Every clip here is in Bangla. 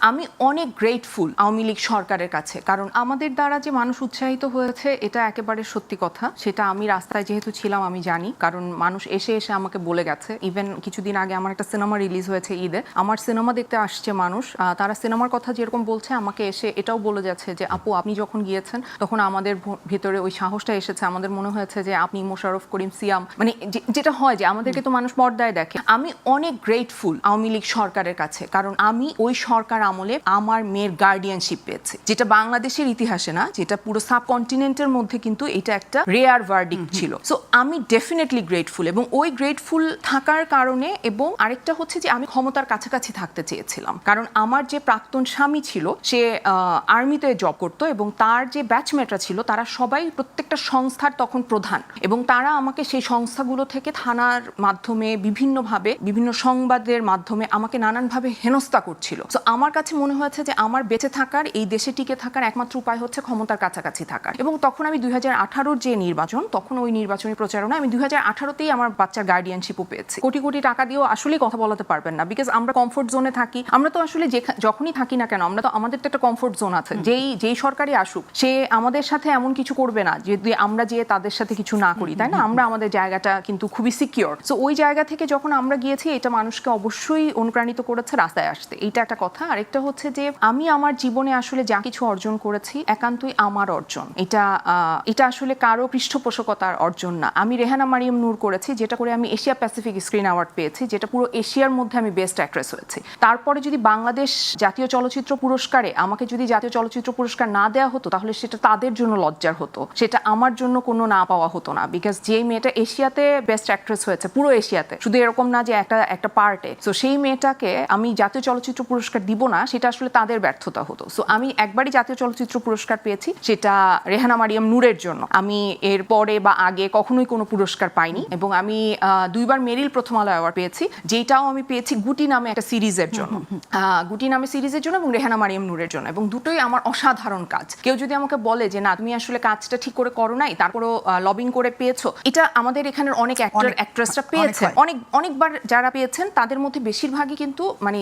আমি অনেক গ্রেটফুল আওয়ামী লীগ সরকারের কাছে। কারণ আমাদের দ্বারা যে মানুষ উৎসাহিত হয়েছে, এটা একেবারে সত্যি কথা। সেটা আমি রাস্তায় যেহেতু ছিলাম, আমি জানি। কারণ মানুষ এসে এসে আমাকে বলে গেছে। ইভেন কিছুদিন আগে আমার একটা সিনেমা রিলিজ হয়েছে ঈদে। আমার সিনেমা দেখতে আসছে মানুষ। তারা সিনেমার কথা যেরকম বলছে, আমাকে এসে এটাও বলে যাচ্ছে যে, আপু, আপনি যখন গিয়েছেন, তখন আমাদের ভেতরে ওই সাহসটা এসেছে। আমাদের মনে হয়েছে যে, আপনি মোশাররফ করিম সিয়াম। মানে যেটা হয় যে, আমাদেরকে তো মানুষ পর্দায় দেখে। আমি অনেক গ্রেটফুল আওয়ামী লীগ সরকারের কাছে। কারণ আমি ওই সরকার আমলে আমার মেয়ের গার্ডিয়ানশিপ পেয়েছে। যেটা বাংলাদেশের ইতিহাসে না যেটা পুরো সাবকন্টিনেন্টের মধ্যে কিন্তু এটা একটা রেয়ার ভার্ডিক ছিল। সো আমি ডেফিনেটলি গ্রেটফুল এবং ওই গ্রেটফুল থাকার কারণে এবং আরেকটা হচ্ছে যে আমি ক্ষমতার কাছাকাছি থাকতে চেয়েছিলাম। কারণ আমার যে প্রাক্তন স্বামী ছিল সে আর্মিতে জব করতো এবং তার যে ব্যাচমেটরা ছিল তারা সবাই প্রত্যেকটা সংস্থার তখন প্রধান এবং তারা আমাকে সেই সংস্থাগুলো থেকে থানার মাধ্যমে বিভিন্নভাবে বিভিন্ন সংবাদের মাধ্যমে আমাকে নানানভাবে হেনস্থা করছিল। তো আমার কাছে মনে হয়েছে যে আমার বেঁচে থাকার এই দেশে টিকে থাকার একমাত্র উপায় হচ্ছে ক্ষমতার কাছাকাছি থাকার। এবং তখন আমি দুই হাজার যে নির্বাচন তখন ওই নির্বাচনী প্রচারণা আমি দুই হাজার আঠারোতেই আমার বাচ্চার গার্ডিয়ানশিপও পেয়েছি। কোটি কোটি টাকা দিয়েও আসলেই কথা বলাতে পারবেন না বিকজ আমরা কমফোর্ট জোনে থাকি। আমরা তো আসলে যেখা- যখনই থাকি না কেন আমরা তো আমাদের তো একটা কমফোর্ট জোন আছে। যেই যেই সরকারই আসুক সে আমাদের সাথে এমন কিছু করবে না যদি আমরা যে তাদের সাথে কিছু না করি তাই না? আমরা আমাদের জায়গাটা কিন্তু খুবই সিকিওর সো ওই জায়গা থেকে যখন আমরা গিয়েছি এটা মানুষকে অবশ্যই অনুপ্রাণিত করেছে রাস্তায় আসতে। এইটা একটা কথা। আরেকটা হচ্ছে যে, আমি আমার জীবনে আসলে যা কিছু অর্জন করেছি একান্তই আমার অর্জন। এটা এটা আসলে কারও পৃষ্ঠপোষকতার অর্জন না। আমি রেহানা মারিয়াম নূর করেছি, যেটা করে আমি এশিয়া প্যাসিফিক স্ক্রিন অ্যাওয়ার্ড পেয়েছি, যেটা পুরো এশিয়ার মধ্যে আমি বেস্ট অ্যাক্ট্রেস হয়েছি। তারপরে যদি বাংলাদেশ জাতীয় চলচ্চিত্র পুরস্কারে আমাকে যদি জাতীয় চলচ্চিত্র পুরস্কার না দেওয়া হতো, তাহলে সেটা তাদের জন্য লজ্জার হতো। সেটা আমার জন্য কোনো না পাওয়া হতো না। বিকজ যে মেয়েটা এশিয়াতে বেস্ট অ্যাক্ট্রেস হয়েছে, পুরো এশিয়াতে। শুধু এরকম না যে একটা একটা পার্টে। তো সেই মেয়েটাকে আমি জাতীয় চলচ্চিত্র পুরস্কার দিব না সেটা আসলে তাদের ব্যর্থতা হতো। সো আমি একবারই জাতীয় চলচ্চিত্র পুরস্কার পেয়েছি সেটা রেহানা মারিয়াম নূরের জন্য। আমি এর পরে বা আগে কখনোই কোনো পুরস্কার পাইনি এবং আমি দুইবার মেরিল প্রথম আলো অ্যাওয়ার্ড পেয়েছি যেটাও আমি পেয়েছি গুটি নামে একটা সিরিজের জন্য। গুটি নামে সিরিজের জন্য এবং রেহানা মারিয়াম নূরের জন্য। এবং দুটোই আমার অসাধারণ কাজ। কেউ যদি আমাকে বলে যে না তুমি আসলে কাজটা ঠিক করে করো নাই তারপরও লবিং করে পেয়েছ এটা আমাদের এখানের অনেক অ্যাক্টর অ্যাক্ট্রেসরা পেয়েছে অনেক অনেকবার যারা পেয়েছেন তাদের মধ্যে বেশিরভাগই কিন্তু মানে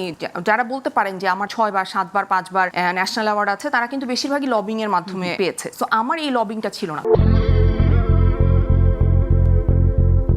যারা বলতে পারেন যে আমার ছয় বার সাতবার পাঁচবার ন্যাশনাল অ্যাওয়ার্ড আছে তারা কিন্তু বেশিরভাগই লবিং এর মাধ্যমে পেয়েছে। তো আমার এই লবিংটা ছিল না।